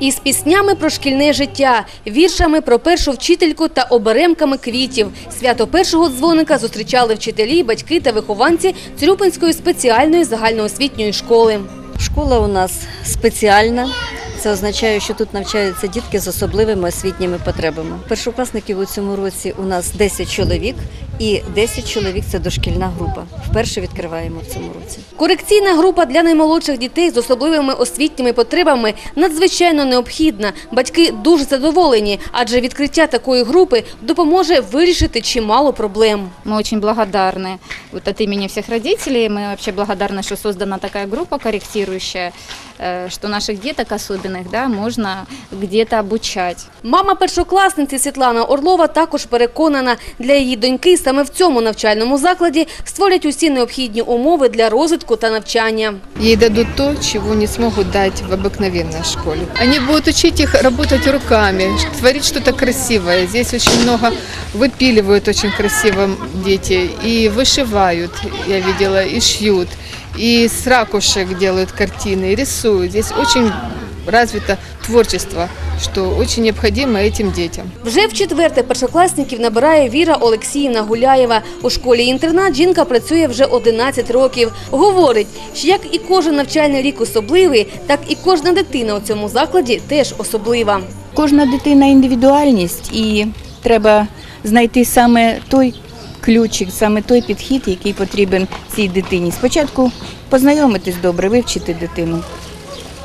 Із піснями про шкільне життя, віршами про першу вчительку та оберемками квітів. Свято першого дзвоника зустрічали вчителі, батьки та вихованці Цюрюпинської спеціальної загальноосвітньої школи. Школа у нас спеціальна. Це означає, що тут навчаються дітки з особливими освітніми потребами. Першокласників у цьому році у нас 10 чоловік, і 10 чоловік це дошкільна група. Вперше відкриваємо в цьому році. Корекційна група для наймолодших дітей з особливими освітніми потребами надзвичайно необхідна. Батьки дуже задоволені, адже відкриття такої групи допоможе вирішити чимало проблем. Мы очень благодарны вот от имени всех родителей. Мы вообще благодарны, что создана такая группа корректирующая, э, что наших деток особенных да, можно где-то обучать. Мама першокласниці Світлана Орлова також переконана, для її доньки саме в цьому навчальному закладі створять усі необхідні умови для розвитку та навчання. Ей дадут то, чего не смогут дать в обыкновенной школе. Они будут учить их работать руками, творить что-то красивое. Здесь очень много выпиливают очень красиво дети и вышивают, я видела, и шьют, и с ракушек делают картины, и рисуют. Здесь очень развито творчество, что очень необходимо этим детям. Вже в четверте першокласників набирає Віра Олексіївна Гуляєва. У школі-інтернат жінка працює вже 11 років. Говорить, що як і кожен навчальний рік особливий, так і кожна дитина у цьому закладі теж особлива. Кожна дитина індивідуальність і треба знайти саме той ключик, саме той підхід, який потрібен цій дитині. Спочатку познайомитись добре, вивчити дитину,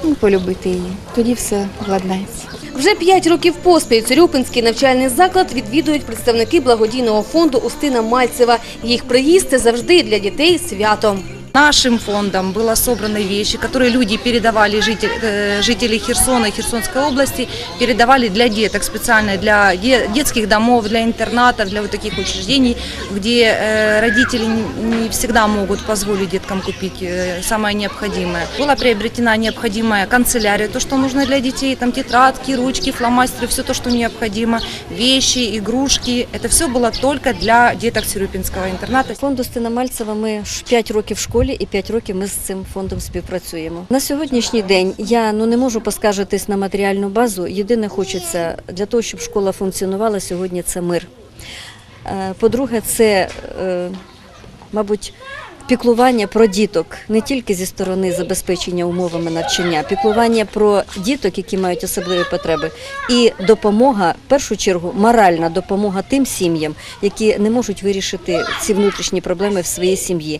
ну, полюбити її. Тоді все владнається. Вже п'ять років поспіль Цирюпинський навчальний заклад відвідують представники благодійного фонду Устина Мальцева. Їх приїзд – це завжди для дітей свято. Нашим фондом было собраны вещи, которые люди передавали, житель, э, жители Херсона и Херсонской области, передавали для деток, специально для де- детских домов, для интернатов, для вот таких учреждений, где э, родители не- всегда могут позволить деткам купить э, самое необходимое. Была приобретена необходимая канцелярия, то, что нужно для детей, там тетрадки, ручки, фломастеры, все то, что необходимо, вещи, игрушки. Это все было только для деток Сирюпинского интерната. Фонд Устина Мальцева ми 5 років в школі і 5 років ми з цим фондом співпрацюємо. На сьогоднішній день я ну не можу поскаржитись на матеріальну базу. Єдине хочеться для того, щоб школа функціонувала сьогодні. Це мир. Е, По-друге, це, е, мабуть, піклування про діток не тільки зі сторони забезпечення умовами навчання, піклування про діток, які мають особливі потреби, і допомога, в першу чергу, моральна допомога тим сім'ям, які не можуть вирішити ці внутрішні проблеми в своїй сім'ї.